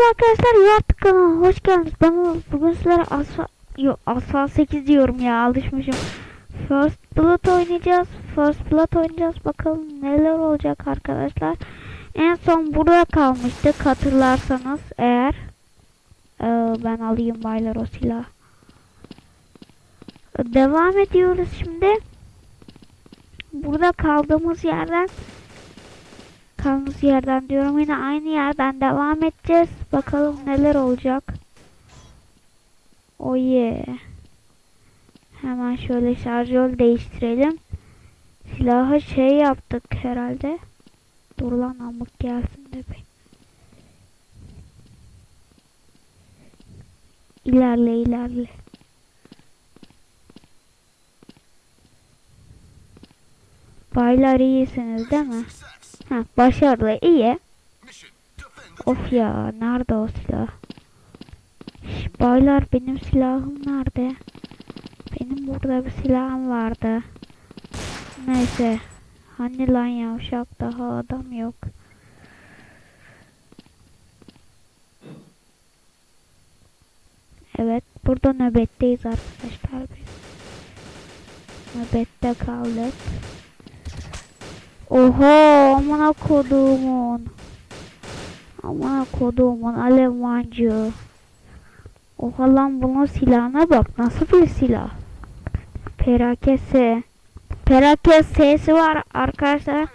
Merhaba arkadaşlar Yuvartık kanalına hoş geldiniz. Ben. Bugün sizlere Asfa, yok, Asfa 8 diyorum ya alışmışım. First Blood oynayacağız. First Blood oynayacağız. Bakalım neler olacak arkadaşlar. En son burada kalmıştık hatırlarsanız eğer. Ee, ben alayım baylar o silahı. Devam ediyoruz şimdi. Burada kaldığımız yerden kaldığımız yerden diyorum yine aynı yerden devam edeceğiz. Bakalım neler olacak. Oh yeah. Hemen şöyle şarjör değiştirelim. Silahı şey yaptık herhalde. Dur lan amık gelsin de bir. İlerle ilerle. Baylar iyisiniz değil mi? Ha, başarılı iyi. Of ya nerede o silah? Şş, baylar benim silahım nerede? Benim burada bir silahım vardı. Neyse. Hani lan yavşak daha adam yok. Evet burada nöbetteyiz arkadaşlar biz. Nöbette kaldık. Oha amına koduğumun. Amına koduğumun Alemancı. Oha lan bunun silahına bak nasıl bir silah. Perakese. Perakes sesi var arkadaşlar.